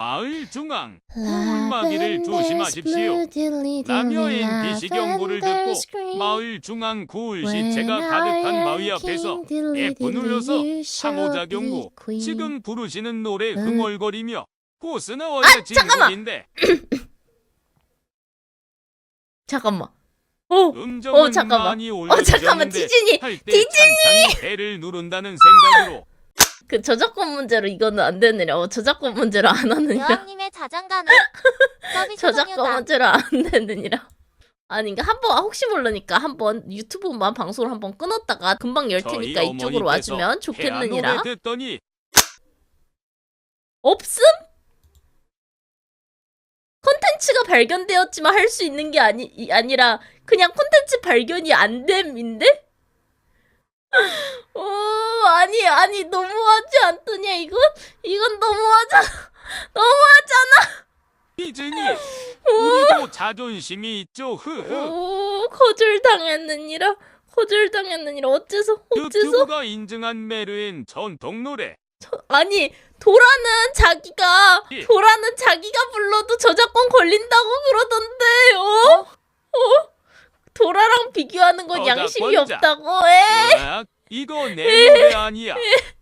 마을 중앙 꿀마기를 조심하십시오. 남녀의 비시 경보를 듣고 마을 중앙 고울 시체가 가득한 마을 앞에서 F 눌러서 상호작용부 지금 부르시는 노래 흥얼거리며 고스나워야 아, 잠깐만! 진국인데 잠깐만. 어, 음정은 어, 잠깐만. 많이 어 잠깐만 올려주셨는데 디즈니 할때 디즈니! 찬찬히 배를 누른다는 생각으로 그 저작권 문제로 이거는 안 되느냐? 어, 저작권 문제로 안 하느냐? 여왕님의 자장가는 서비스 저작권. 문제로 안 되느니라. 아니 그러니까 한번 혹시 모르니까 한번 유튜브만 방송을 한번 끊었다가 금방 열 테니까 이쪽으로 어머니께서 와주면 좋겠느니라. 노래 듣더니 없음? 콘텐츠가 발견되었지만 할 수 있는 게 아니 이- 아니라 그냥 콘텐츠 발견이 안 됨인데? 오 아니 너무하지 않더냐 이건 이건 너무하잖아 너무하잖아 디즈니 우리도 자존심이 있죠 흐흐 오 거절당했느니라 거절당했느니라 어째서 어째서 유튜브가 인증한 메르엔 전통 노래 아니 도라는 자기가 예. 도라는 자기가 불러도 저작권 걸린다고 그러던데 어? 어? 도라랑 비교하는 건 양심이 저작권자. 없다고 에? 으악, 이거 내 노래 아니야